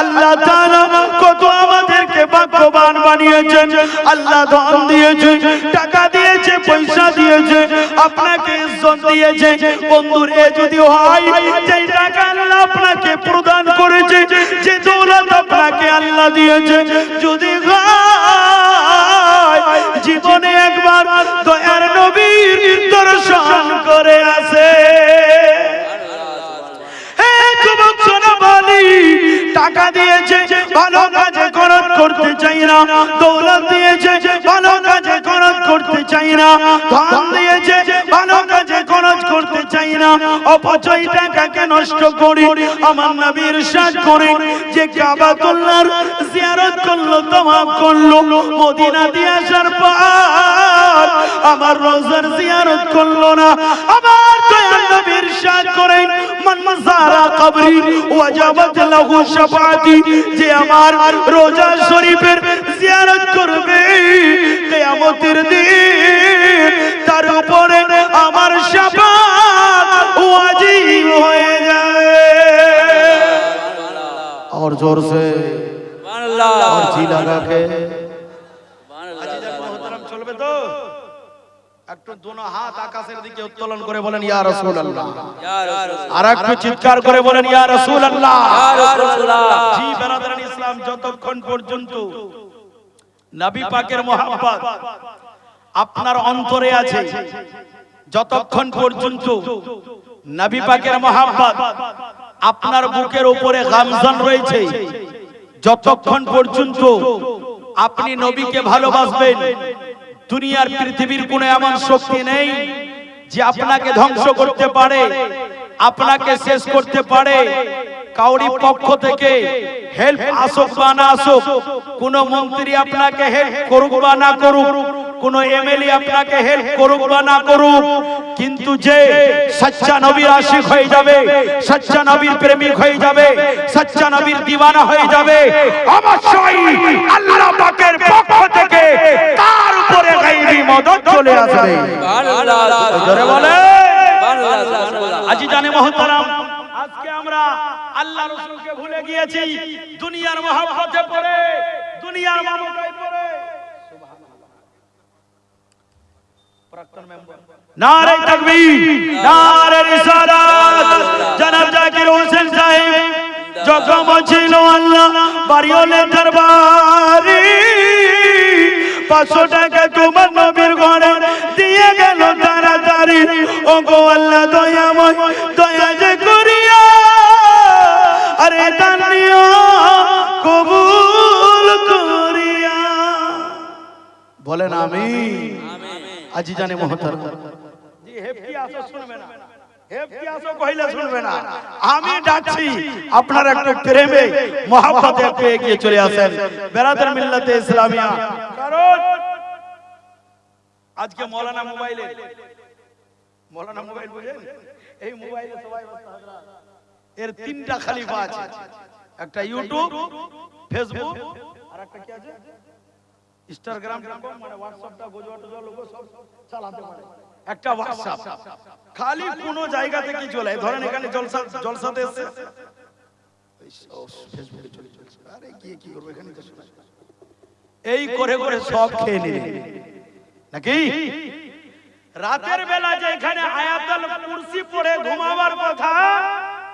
আল্লাহ তাআলা কত আমাদেরকে ভাগ্যবান বানিয়েছেন। আল্লাহ ধন দিয়েছে, টাকা দিয়েছে, পয়সা দিয়েছে, আপনাকে ইজ্জত দিয়েছে। বন্ধুর এ যদি হয়, যে দিয়েছে, ভালো কাজে খরচ করতে চাই না। দৌলত দিয়েছে, ভালো কাজে খরচ করতে চাই না। ধন দিয়েছে, ভালো কাজে খরচ করতে চাই না। অপচয় টাকাকে নষ্ট করি আমার নবীর সাজ করে যে কাবাতুল্লাহর জিয়ারত করল তমাম করল, মদিনা দিয়ে আসার পর আমার রোজার জিয়ারত করল না। আমার দয়াল নবীর সাজ করে মান মাজারা কবরি ওয়াজাবাত লাহু শাফাআতি যে আমার রোজা শরীফের জিয়ারত করবে কিয়ামতের দিন তার উপরে আমার শাফাআত ওয়াজিব হয়ে যাবে और जोर से और जी लगा के একটু দুনো হাত আকাশের দিকে উত্তোলন করে বলেন ইয়া রাসূলুল্লাহ। আর একটু চিৎকার করে বলেন ইয়া রাসূলুল্লাহ। জি বেরাদারান ইসলাম যতক্ষণ পর্যন্ত নবী পাকের মোহাব্বত আপনার অন্তরে আছে যতক্ষণ পর্যন্ত নবী পাকের আপনার বুকের উপরে গামজান রয়েছে যতক্ষণ পর্যন্ত আপনি নবীকে ভালোবাসবেন দুনিয়ার পৃথিবীর কোনো এমন শক্তি নেই যে আপনাকে ধ্বংস করতে পারে, আপনাকে শেষ করতে পারে কাউরি পক্ষ থেকে হেল্প আসুক বা না আসুক কোন মন্ত্রী আপনাকে হেল্প করুক বা না করুক কোন এমএলএ আপনাকে হেল্প করুক বা না করুক কিন্তু যে সচ্চা নবীর আশিক হয়ে যাবে সচ্চা নবীর প্রেমিক হয়ে যাবে সচ্চা নবীর দিওয়ানা হয়ে যাবে অবশ্যই আল্লাহ পাকের পক্ষ থেকে তার উপরে গায়বী মদত চলে আসবে। জোরে বলে আজি জানে মহতারাম আজকে আমরা আল্লাহ রসুলকে ভুলে গিয়েছি। দুনিয়ার মহব্বতে পড়ে। দুনিয়ার মমতায় পড়ে। তোমার নবীর ঘরে দিয়ে গেল তাড়াতাড়ি। ও গো আল্লাহ দয়াময় বলেন আমি আজি জানে মহতার জি হেফকি আসো শুনবে না? হেফকি আসো কইলে শুনবে না? আমি ডাকছি আপনার একটু প্রেমে মহব্বতে একটু এগিয়ে চলে আসেন। বেরাদার মিল্লাতে ইসলামিয়া। কারণ আজকে মৌলানা মোবাইলে। মৌলানা মোবাইল বুঝেন এই মোবাইলে সবাই এর তিনটা খালিফা আছে। একটা ইউটিউব ফেসবুক আর একটা কি আছে? ইনস্টাগ্রাম মানে হোয়াটসঅ্যাপটা গোজোয়া টোজোয়া লোক সব চালাতে পারে। একটা হোয়াটসঅ্যাপ খালি কোন জায়গা থেকে চলে? ধরেন এখানে জলসা জলসাতে এসে ফেসবুকে চলে চলছে। আরে কি কি করব? এখানে তো এই করে করে সব খেয়ে নিবে। নাকি? রাতের বেলা যেখানে আয়াতুল কুরসি পড়ে ঘুমাবার কথা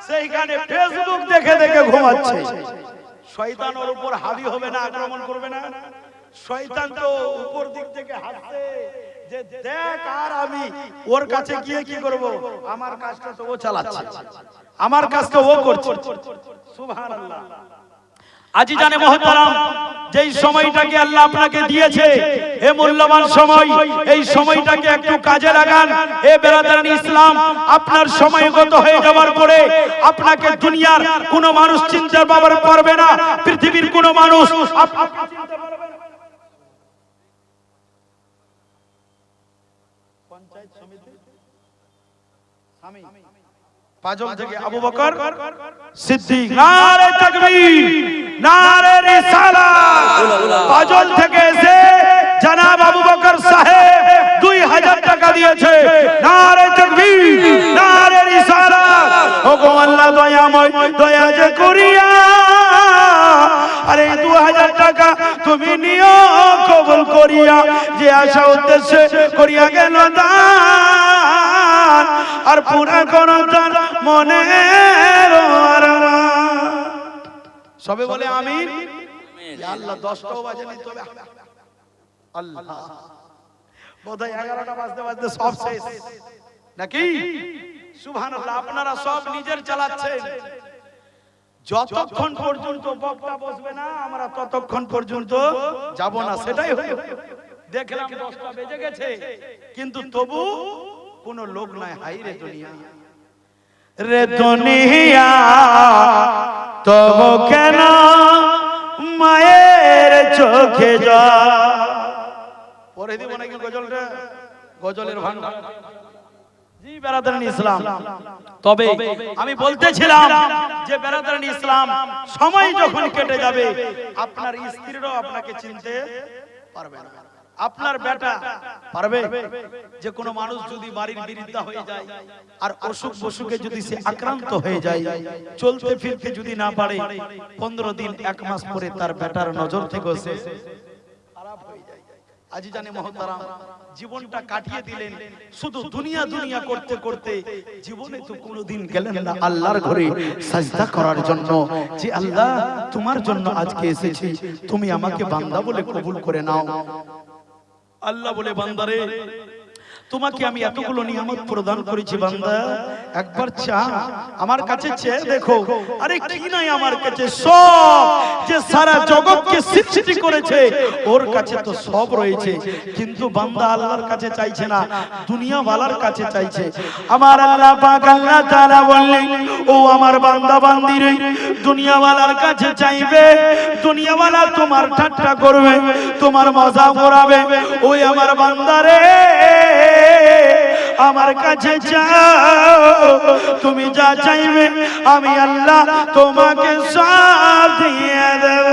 সেইখানে ফেসবুক দেখে দেখে ঘুমাচ্ছে। শয়তান ওর উপর হাবি হবে না আক্রমণ করবে না। শয়তান তো উপর দিক থেকে যে দেখ আর আমি, ওর কাছে গিয়ে কি করব? আমার কাজটা তো ও চালাচ্ছে। আমার কাজটা ও করছে। সুবহানাল্লাহ। আজি জানে মহতারাম যেই সময়টাকে আল্লাহ আপনাকে দিয়েছে এ মূল্যবান সময়, এই সময়টাকে একটু কাজে লাগান। এ বেরাদারান ইসলাম, আপনার সময়গত হয়ে যাওয়ার পরে আপনাকে দুনিয়ার কোনো মানুষ চিন্তা পাবার পারবে না, পৃথিবীর কোনো মানুষ পাজল থেকে আবু বকর সিদ্দিক নারে তাকবীর নারে রিসালাত। পাজল থেকে এসে জনাব আবু বকর সাহেব দুই হাজার টাকা দিয়েছে। নারে তাকবীর নারে রিসালাত। ও গো আল্লাহ দয়াময় দয়া যে করিয়া। তুমি নিও কবুল করিয়া। যে আশা উদ্দেশ্যে করিয়া গেল দান আর পুরা করো তার আরমান। সবে বলে আমি আল্লাহ দশটাও বাজেনি তবে আল্লাহ। বোধহয় এগারোটা বাজতে বাজতে সব শেষ। নাকি? সুবহানাল্লাহ আপনারা সব নিজের চালাচ্ছেন। যতক্ষণ পর্যন্ত বক্তা বসবে না আমরা ততক্ষণ পর্যন্ত যাব না। সেটাই হলো। দেখলাম দশটা বেজে গেছে। কিন্তু তবু কোনো লোক নাই হাই রে দুনিয়া। রে দুনিয়া তবু কেন মায়ের চোখে যা পরে দিব নাকি গজলটা? গজলের ভান্ডার। জি বেরাদারান ইসলাম। তবে আমি বলতেছিলাম যে বেরাদারান ইসলাম সময় যখন কেটে যাবে আপনার স্ত্রীরাও আপনাকে চিনতে পারবে না। আপনার বেটা পারবে? যে কোনো মানুষ যদি বাড়ির বিরুদ্ধা হয়ে যায় আর অসুখ বসুকে যদি সে আক্রান্ত হয়ে যায় চলতে ফিরতে যদি না পারে পনেরো দিন এক মাস পরে তার বেটার নজর থেকে সে খারাপ হয়ে যায়। আজি জানে মহতারাম জীবনটা কাটিয়ে দিলেন শুধু দুনিয়া দুনিয়া করতে করতে জীবনে তো কোনোদিন গেলেন না আল্লাহর ঘরে সাজদা করার জন্য। যে আল্লাহ তোমার জন্য আজকে এসেছি তুমি আমাকে বান্দা বলে কবুল করে নাও। আল্লাহ বলে বান্দারে। তোমাকে আমি এতগুলো নিয়ামত প্রদান করেছি, বান্দা। একবার চা আমার কাছে চেয়ে দেখো। আরে কি নাই আমার কাছে? সব যে সারা জগৎকে সৃষ্টি করেছে, ওর কাছে তো সব রয়েছে। কিন্তু বান্দা আল্লাহর কাছে চাইছে না দুনিয়া ওয়ালার কাছে চাইছে। আমার আল্লাহ পাক আল্লাহ তাআলা বললেন, ও আমার বান্দা বান্দিরে দুনিয়া ওয়ালার কাছে চাইবে দুনিয়া ওয়ালা তোমার ঠাট্টা করবে, তোমার মজা করাবে। ওই আমার বান্দারে আমার কাছে চাও। তুমি যা চাইবে, আমি আল্লাহ তোমাকে সব দিয়ে দেব।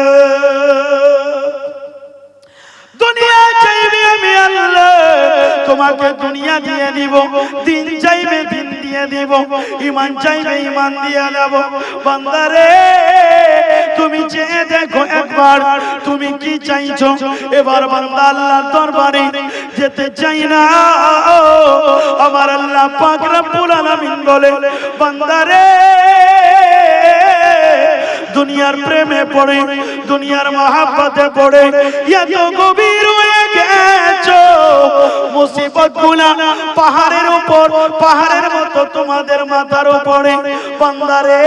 দুনিয়া চাইবে আমি আল্লাহ, তোমাকে দুনিয়া দিয়ে দিব। দিন চাইবে, দিন দিয়ে দিব। ইমান চাইবে ইমান দিয়ে দেব। বান্দারে, তুমি চেয়ে দেখো একবার, তুমি কি চাইছো? এবার বান্দা আল্লাহর দরবারে যেতে চাই না। আমার আল্লাহ পাক রব্বুল আলামিন বলে, বান্দারে, দুনিয়ার প্রেমে পড়ে, দুনিয়ার মহাব্বতে পড়ে, এত গভীর মুসিবতগুলা পাহাড়ের উপর, পাহাড়ের মতো তোমাদের মাথার উপরে। বান্দারে,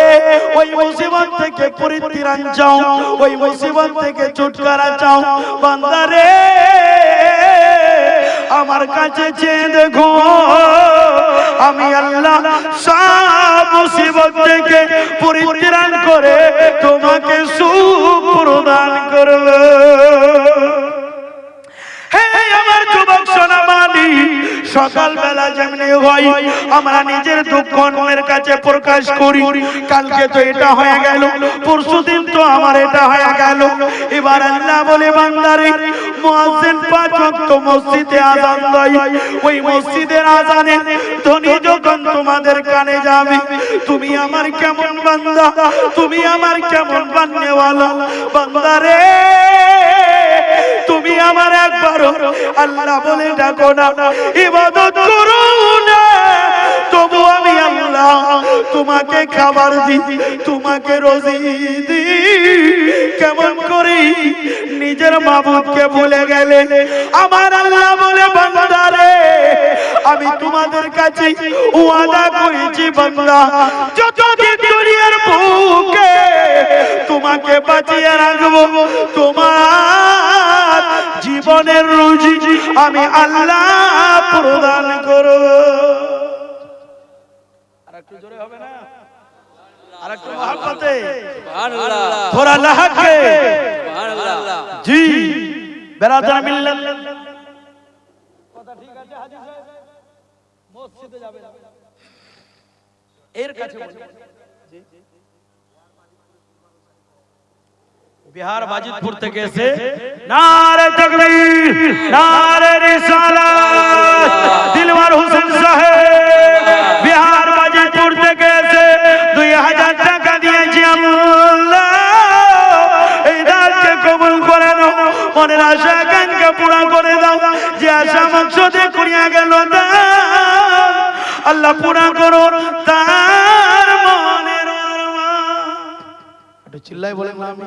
ওই মুসিবত থেকে পরিত্রাণ চাও, ওই মুসিবত থেকে ছুটকারা চাও। বান্দারে আমার কাছে চেয়ে দেখো, আমি আল্লাহ সব মুসিবত থেকে পরিত্রাণ করে তোমাকে সুখ প্রদান করব আমার যুবক সোনামানি সকালবেলা যেমনি হয়, আমরা নিজের দুঃখ অন্যের কাছে প্রকাশ করি। কালকে তো এটা হয়ে গেল পরশু দিন তো আমার এটা হয়ে গেল। এবার আল্লাহ বলে, বান্দারে, মুয়াজ্জিন পাঁচ ওয়াক্ত মসজিদে আজান দেয়। ওই মসজিদের আজানে ধ্বনি যখন তোমাদের কানে যাবে, তুমি আমার কেমন বান্দা? তুমি আমার কেমন বান্নেওয়ালা বান্দারে! আমার একবার আল্লাহ বলে ডাকো না, ইবাদত করো না। তবু আমি আল্লাহ তোমাকে খাবার দি তোমাকে রোজি দি কেমন করি নিজের মাবুদকে ভুলে গেলে, আমার আল্লাহ বলে বান্দারে আমি তোমাদের কাছে ওয়াদা করেছি, বান্দা। যতদিন দুনিয়ার বুকে তোমাকে বাঁচিয়ে রাখব, তোমার জীবনের রুজি আমি আল্লাহ প্রদান করব। আরেকটু জোরে হবে না? আরেকটু মহব্বতে? থোড়া লাহাকে জি। বেরাদার মিল্লাত। কথা ঠিক আছে হাজি সাহেব মসজিদে যাবে এর কাছে বলুন। জি। বিহার বাজিতপুর থেকে এসে নারে তকবীর নারে রিসালাত দিলওয়ার হোসেন সাহেব বিহার বাজিতপুর থেকে এসে দুই হাজার টাকা দিয়েছি আল্লাহ এই দানকে কবুল করে নাও আশা কাঙ্ক্ষা পুরা করে দাও। যে আশা মকসদে করিয়া গেল আল্লাহ করো তার চিল্লাই বলেন না আমি।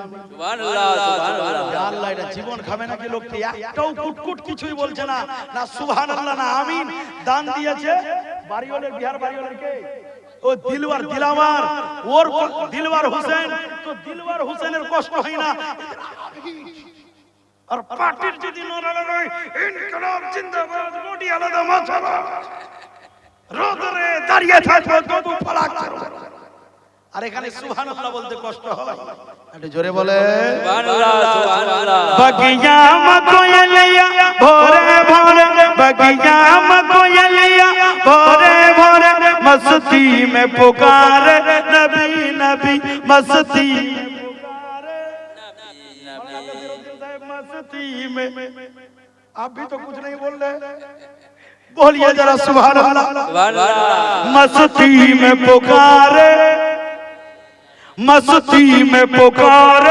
আল্লাহ এটা জীবন খাবে নাকি লোকটি একটাও কুটকুট কিছুই বলছে না। না সুবহানাল্লাহ না আমিন। দান দিয়েছে বাড়িওয়ালের বিহার বাড়িওয়ালের কে? ও দিলওয়ার দিলাওয়ার। ওর দিলওয়ার হোসেন। তো দিলওয়ার হোসেনের কষ্ট হয় না। আর পার্টির যদি নড়ালে নয় ইনকলাব জিন্দাবাদ মোদি আলাদা মাছালা। রোদরে দাঁড়িয়ে থাকব তবু ফালাক। আর এখানে সুবহানাল্লাহ বলতে কষ্ট হয়। একটু জোরে বলে। সুবহানাল্লাহ সুবহানাল্লাহ বাকিয়া বাকিয়া مستی میں آپ بھی تو کچھ نہیں بول رہے بولیے ذرا سبحان اللہ مستی میں پکارے مستی میں پکار۔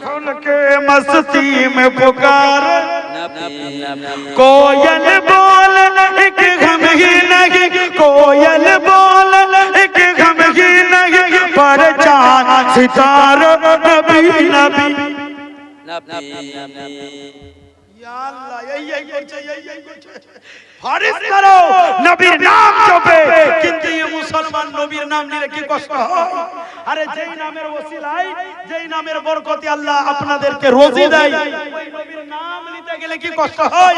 کھل کے مستی میں پکار۔ کوئل بول ایک غم ہی نہیں۔ کوئل بول ایک غم ہی نہیں۔ پر چاند ستار نبی نبی۔ یا اللہ ফারিজ করো। নবীর নাম জপে। কিন্তু এই মুসলমান নবীর নাম নিলে কি কষ্ট হয়? আরে যেই নামের ওসিলায় যেই নামের বরকতে আল্লাহ আপনাদেরকে রোজি দেয় ওই নবীর নাম নিতে গেলে কি কষ্ট হয়?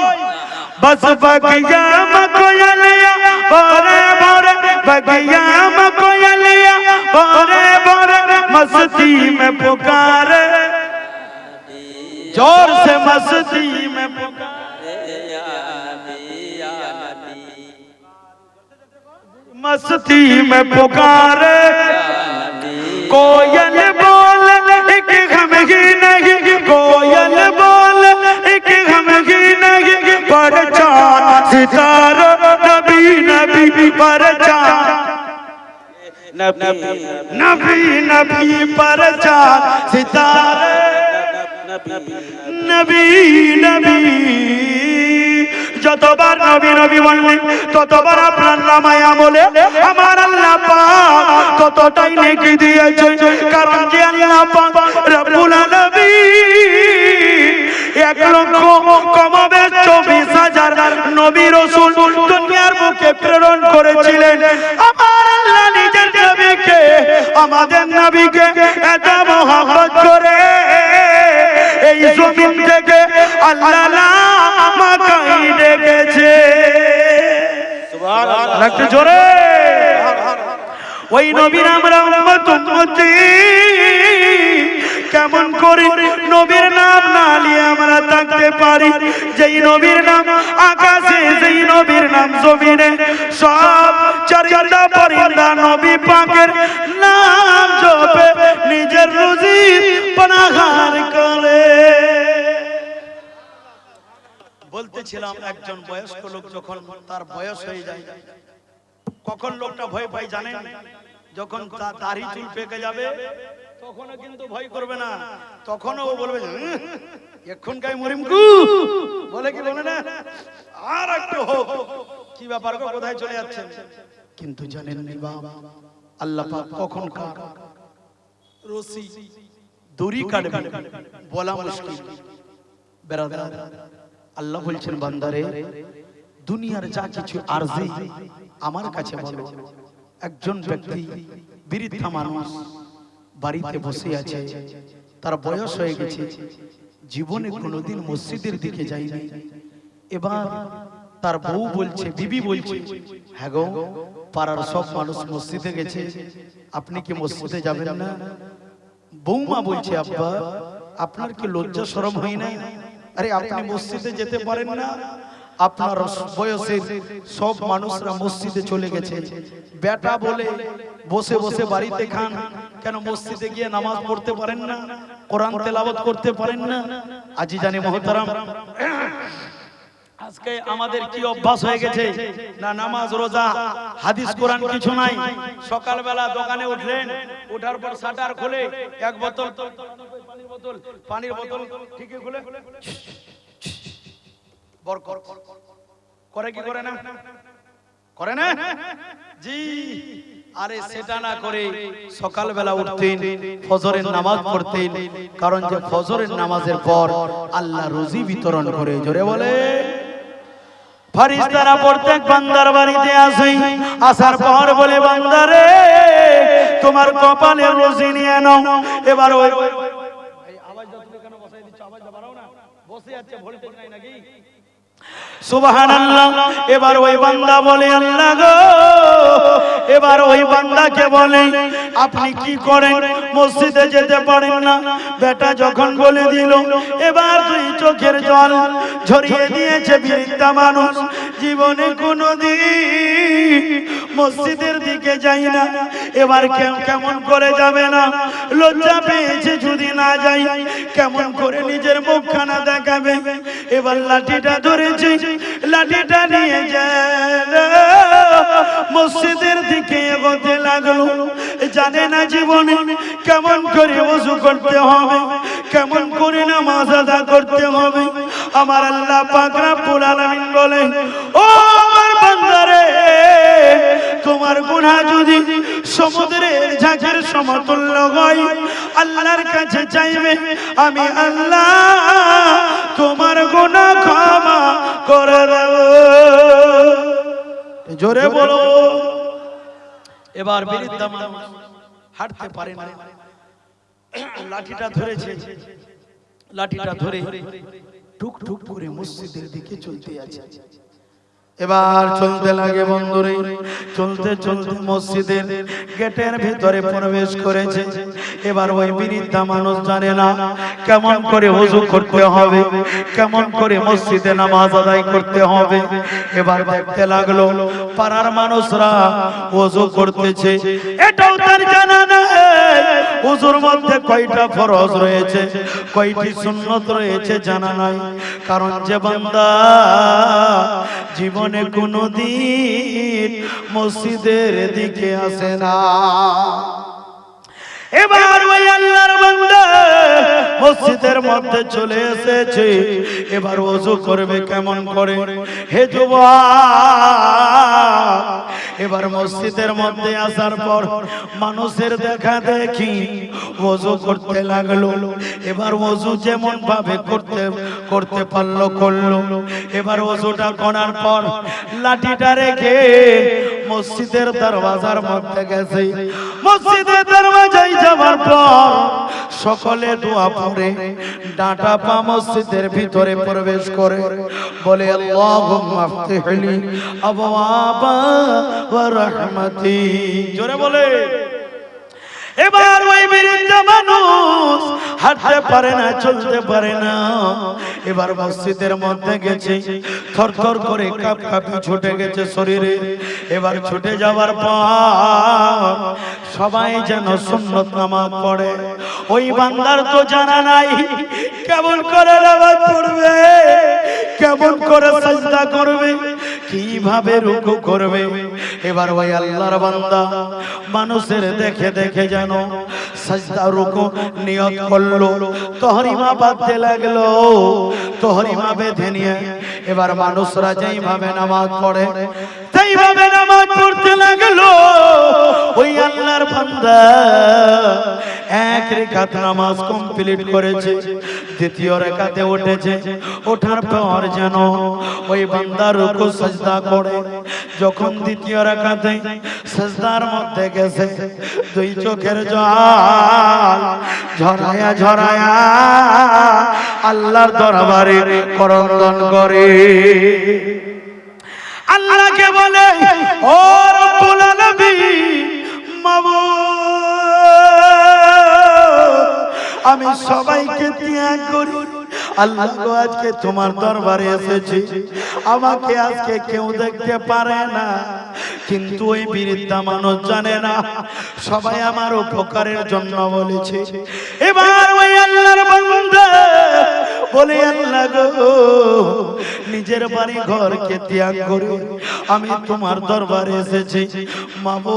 বাস বাগিয়া মকয়ালিয়া বরে বরে বাগিয়া মকয়ালিয়া বরে বরে মস্তি মে পুকারে। জোর সে মস্তি মে পুকারে। مستی میں پکارے۔ کوئل بول، ایک غم ہی نہیں۔ کوئل بول، ایک غم ہی نہیں۔ پرچان ستارو نبی نبی پرچان نبی نبی پرچان ستارے نبی نبی যতবার নবী নবী বলবেন ততবার আপনার নামায় আমলে আমার আল্লাহ পাক ততটাই নেকি দিয়েছে। কারণ যে আল্লাহ পাক রব্বুল আলামিন এক লক্ষ কমাবে চব্বিশ হাজার নবী রসুল দুনিয়ার মুখে প্রেরণ করেছিলেন। আমার আল্লাহ নিজের নবীকে, আমাদের নবীকে এত মহব্বত করে জমিন থেকে আল্লাহ মাকাই ডেকেছে একটু জোরে। ওই নবীর আমরা উম্মত উম্মতি। কেমন করে নবীর নাম না নিয়ে আমরা থাকতে পারি? যেই নবীর নাম আকাশে যেই নবীর নাম জমিনে সব চারিটা পরিন্দা নবী পাকের নাম জপে নিজের রুজি পনাহার বলতেছিলাম একজন বয়স্ক লোক যখন তার বয়স হয়ে যায় কখন লোকটা ভয় পায় জানেন? যখন তার দাড়ি চুল পেকে যাবে তখনও কিন্তু ভয় করবে না। তখনও ও বলবে "হুঁ, এক্ষুন গায়ে মরিম গু। বলে কি বলে না? আর একটু হোক। কি ব্যাপার গো কোথায় চলে যাচ্ছেন? কিন্তু জানেন নি বাবা আল্লাহ পাক কখন কার রশি দড়ি কাটবে বলা মুশকিল। বেরাদার আল্লাহ বলছেন বান্দারে দুনিয়ার যা কিছু আরজি আমার কাছে বলো। একজন ব্যক্তি বৃদ্ধা মানুষ বাড়িতে বসে আছে তার বয়স হয়ে গেছে জীবনে কোনোদিন মসজিদের দিকে যায়নি। এবার তার বউ বলছে বিবি বলছে হ্যাঁ গো পাড়ার সব মানুষ মসজিদে গেছে আপনি কি মসজিদে যাবেন না? বৌমা বলছে আব্বা আপনার কি লজ্জা শরম হয় না আরে আপনি মসজিদে যেতে পারেন না। আপনার বয়সের সব মানুষরা মসজিদে চলে গেছে। বেটা বলে বসে বসে বাড়িতে খান। কেন মসজিদে গিয়ে নামাজ পড়তে পারেন না? কোরআন তেলাবত করতে পারেন না? আজি জানি মহতারাম। আজকে আমাদের কি অভ্যাস হয়ে গেছে? না, নামাজ, রোজা, হাদিস, কোরআন কিছু নাই। সকালবেলা দোকানে উঠলেন। ওঠার পর শাটার খুলে এক বোতল পানির বোতল ঠিকই খুলে। করে কি করে না? করে না? জি। আরে সেটা না করে সকালবেলা উঠতেন, ফজরের নামাজ পড়তেন, কারণ যে ফজরের নামাজের পর আল্লাহ রুজি বিতরণ করে, জোরে বলে। ফারিস্তারা প্রত্যেক বান্দার বাড়িতে আসে আসার পর বলে বান্দারে তোমার কপালে রুজি নিয়ে নাও। এবার ওই এই আওয়াজটা তুমি কেন বসাই দিচ্ছ আওয়াজটা বাড়াও না বসে আছে, ভোল্টেজ নাই নাকি? এবার ওই বান্দা বলে, আল্লাহ গো, এবার ওই বান্দাকে বলে, আপনি কি করেন? মসজিদে যেতে পারেন না। বেটা যখন বলে দিল, এবার তুই চোখের জল ঝরিয়ে দিয়েছে বৃদ্ধা মানুষ জীবনে কোনোদিন মসজিদের দিকে যাই না। এবার কেমন করে যাবে না? লজ্জা পেয়েছে যদি না যাই, কেমন করে নিজের মুখখানা দেখাবে? এবার লাঠিটা ধরেছে, লাঠিটা নিয়ে যায় মসজিদের দিকে এগোতে লাগল। জানে না জীবনে কেমন করে ওযু করতে হবে, কেমন করে নামাজ আদা করতে হবে। আমার আল্লাহ পাক রব্বুল আলামিন বলে ও আমার বান্দারে, তোমার গুনাহ যদি সমুদ্রের ঝাঁকের সমতুল্য হয়, আল্লাহর কাছে চাইবে, আমি আল্লাহ তোমার গুনাহ ক্ষমা করে দেব। জোরে বলো। এবার মানুষ হাঁটতে পারে না। লাঠিটা ধরেছে। লাঠিটা ধরে টুক টুক করে মসজিদের দিকে চলতে আছে। এবার চলতে লাগে বন্ধুরে চলতে চলতে মসজিদের গেটের ভিতরে প্রবেশ করেছে। এবার ওই বিরিদ্ধা মানুষ জানে না কেমন করে ওযু করতে হবে, কেমন করে মসজিদে নামাজ আদায় করতে হবে। এবার দেখতে লাগল পাড়ার মানুষরা ওযু করতেছে। এটাও তার জানা নাই। ওযুর মধ্যে কয়টা ফরজ রয়েছে, কয়টি সুন্নত রয়েছে জানা নাই। কারণ যে বান্দা জীবনে কোনোদিন মসজিদের দিকে আসে না। এবার ওই আল্লাহর বান্দা মসজিদের মধ্যে চলে এসেছে। এবার ওযু করবে কেমন করে? হে যুবক, এবার মসজিদের মধ্যে আসার পর মানুষের দেখা দেখি ওযু করতে লাগল। এবার ওযু যেমন ভাবে করতে করতে পারল, করল। এবার ওযুটা করার পর লাঠিটা রেখে মসজিদের দরওয়াজার মধ্যে গেছে। মসজিদের দরওয়াজায় যাওয়ার পর সকলে দোয়া পড়ে, ডাটা পা মসজিদের ভিতরে প্রবেশ করে। বলে, আল্লাহুম্মা ফতিহলি আবওয়াবা ওয়া রাহমাতি। জোরে বলে। এবার ওই বিরুদ্ধে মানুষ হাঁটতে পারে না, চলতে পারে না। এবার মসজিদের মধ্যে গেছে, থরথর করে কাপ কাপি ছুটে গেছে শরীরে। এবার ছুটে যাওয়ার পর সবাই যেন সুন্নত নামাজ পড়ে। ওই বান্দার তো জানা নাই কেমন করে নামাজ পড়বে, কেমন করে সাজদা করবে। কীভাবে রুকু করবে? এবার ওই আল্লাহর বান্দা মানুষের দেখে দেখে যেন সাজদা, রুকু নিয়ত করল, তহরিমা বাঁধতে লাগল, তহরিমা বেঁধে নিয়ে এবার মানুষরা যেইভাবে নামাজ পড়ে, সেইভাবে নামাজ পড়তে লাগল। ওই আল্লাহর বান্দা। এক রেখাত নামাজ কমপ্লিট করেছে, দ্বিতীয় রেখাতে উঠেছে। ওঠার পর যেন ওই বান্দা রুকু সাজদা করে। যখন দ্বিতীয় রেখাতে সাজদার মধ্যে গেছে, দুই চোখের জল ঝরায়া ঝরায়া আল্লাহর দরবারে করন্দন করে। আল্লাহকে বলে, ও রব্বুল আলামিন আমি সবাইকে ত্যাগ করি। আল্লাহ আজকে তোমার দরবারে এসেছি। আমাকে আজকে কেউ দেখতে পারে না। কিন্তু ওই বিরিদ্ধা মানুষ জানে না। সবাই আমার উপকারের জন্য বলেছে। এবার ওই আল্লাহর বান্দা বলে, আল্লাহ গো, নিজের বাড়ি ঘর ঘরকে ত্যাগ করে আমি তোমার দরবারে এসেছি। মাবো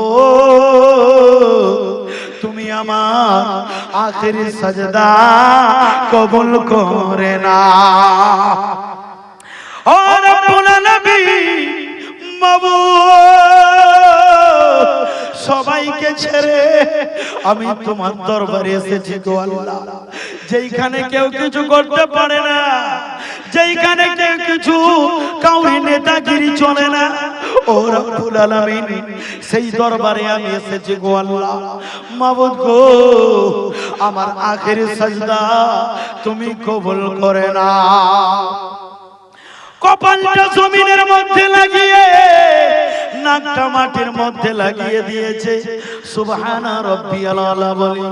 তুমি আমার আখেরি সাজদা কবুল করে না রব্বুল আলামিন মাবুদ সবাইকে ছেড়ে আমি তোমার দরবারে এসেছি গো আল্লাহ। যেইখানে কেউ কিছু করতে পারে না, যেইখানে কেউ কিছু কাউরি নেতাগিরি চলে না, ও রব্বুল আলামিন, সেই দরবারে আমি এসেছি গো আল্লাহ। মাবুদ গো, আমার আখের সাজদা তুমি কবুল করে না কপালটা জমিনের মধ্যে লাগিয়ে নাকটা মাটির মধ্যে লাগিয়ে দিয়েছে। সুবহানা রব্বি আলা বলে,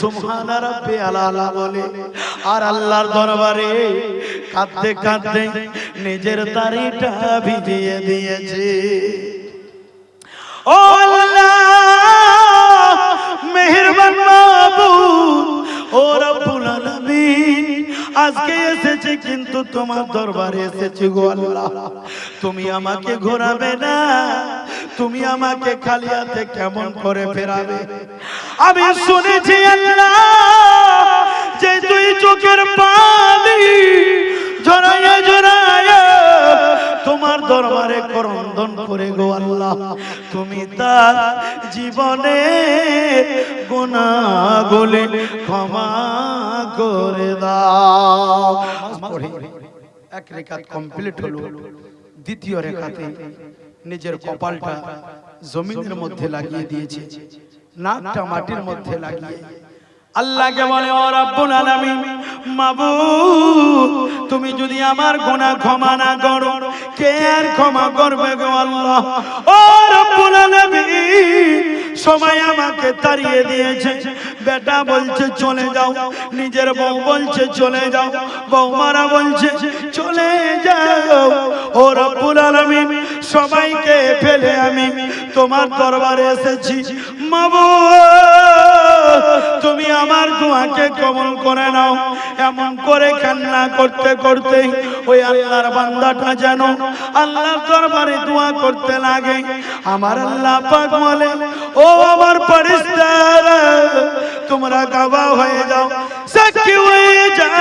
সুবহানা রব্বি আলা বলে। আর আল্লাহর দরবারে কাঁদতে কাঁদতে নিজের দাড়িটা ভিজিয়ে দিয়েছে। ও আল্লাহ! মেহেরবান মাবুদ ও রব্বুল আলামিন, আজকে এসেছে কিন্তু তোমার দরবারে এসেছি গো আল্লাহ। তুমি আমাকে ঘোরাবে না, তুমি আমাকে খালি হাতে কেমন করে ফেরাবে? আমি শুনেছি আল্লাহ যে তুই চোখের পানি করন্দন করে গো আল্লাহ। তুমি তার জীবনে গোলে ক্ষমা করে দাও। এক রেখাত কমপ্লিট হলো। দ্বিতীয় রেখাতে নিজের কপালটা জমিনের মধ্যে লাগিয়ে দিয়েছে। নাকটা মাটির মধ্যে লাগিয়ে আল্লাহকে বলে, ও রাব্বুল আলামিন, মাবুদ, তুমি যদি আমার গুনাহ ক্ষমা না করো, কে আর ক্ষমা করবে গো আল্লাহ? ও রাব্বুল আলামিন সময় আমাকে তাড়িয়ে দিয়েছে। বেটা বলছে, চলে যাও। নিজের বউ বলছে, চলে যাও। বৌমারা বলছে, চলে যাও। ও রব্বুল আলামিন, সবাইকে ফেলে আমি তোমার দরবারে এসেছি। মাবুদ তুমি আমার দোয়াকে কবল করে নাও। এমন করে কান্না করতে করতে ওই আল্লাহর বান্দাটা যেন আল্লাহর দরবারে দোয়া করতে লাগে। আমার আল্লাহ পাক বলে, ও আমার পরিস্তারা তোমরা গাওয়া হয়ে যাও, সাক্ষী হয়ে যাও।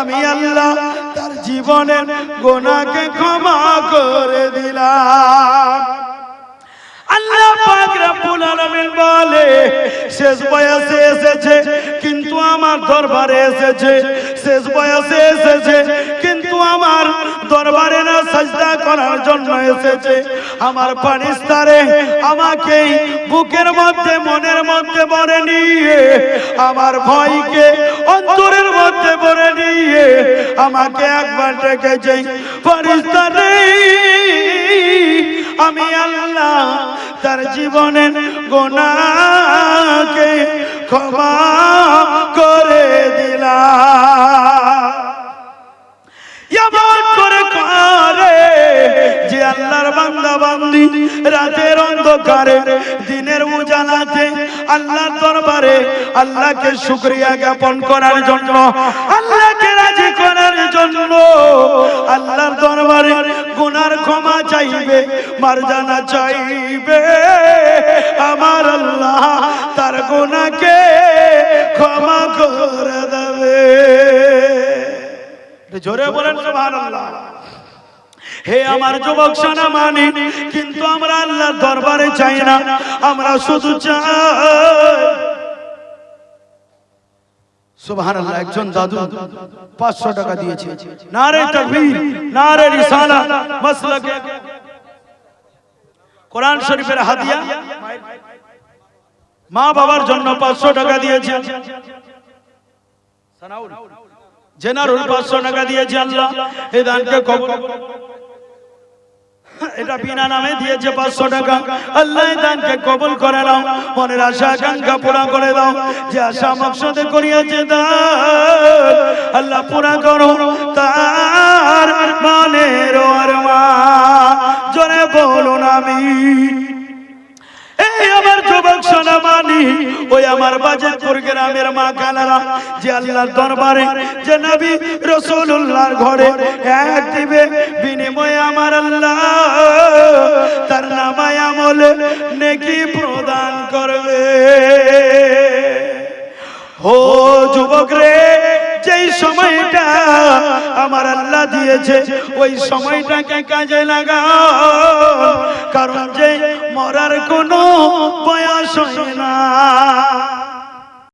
আমি আল্লাহ তার জীবনের গোনাকে ক্ষমা করে দিলাম। বলে, শেষ বয়সে এসেছে, কিন্তু আমার দরবারে এসেছে। শেষ বয়সে এসেছে, কিন্তু আমার দরবারে না সাজদা করার জন্য এসেছে। আমার পানিস্তারে আমাকে বুকের মধ্যে, মনের মধ্যে ভরে নিয়ে, আমার ভয়কে অন্তরের মধ্যে ভরে নিয়ে, আমাকে একবার ডেকেছে। পানিস্তারে আমি আল্লাহ তার জীবনের গোনাকে ক্ষমা করে দিলা করে যে আল্লাহর বান্দা বান্দি রাতের অন্ধকারে, দিনের উজালাতে, আল্লাহর দরবারে আল্লাহকে শুকরিয়া জ্ঞাপন করার জন্য, আল্লাহকে রাজি করার জন্য আল্লাহর দরবারে গুনার ক্ষমা চাইবে, মারজানা চাইবে। আমার আল্লাহ তার গুনাহকে ক্ষমা করে দেবে। জোরে বলেন, সুবহানাল্লাহ। হে আমার যুবক সোনা মানি, কিন্তু আমরা আল্লাহর দরবারে চাই না, আমরা শুধু চাই সুবহানাল্লাহ, একজন দাদু 500 টাকা দিয়েছে। নারে তাকবীর, নারে রিসালা, মাসলাকে। কোরআন শরীফের হাদিয়া। মা বাবার জন্য 500 টাকা দিয়েছে। সানাউল, জেনারুল পাঁচশো টাকা দিয়েছে আল্লাহ। এই দানকে এটা বিনা নামে দিয়েছে পাঁচশো টাকা। আল্লাহ দানকে কবুল করে নাও, মনের আশা, আকাঙ্ক্ষা পুরা করে দাও। যে আশা মকসদে করিয়াছে দান আল্লাহ পুরা করো। তার মানের জোরে বলুন আমি। আমার যুবক সোনামানি ওই আমার বাজেতপুর গ্রামের মা কালারা যে আল্লাহর দরবারে, যে নবী রসুল্লাহর ঘরে এক দিবে বিনিময়ে আমার আল্লাহ, তার নামায় আমলে নেকি প্রদান করবে। ও যুবক রে যেই সময়টা আমার আল্লাহ দিয়েছে, ওই সময়টাকে কাজে লাগাও। কারণ যে মরার কোনো বয়স না।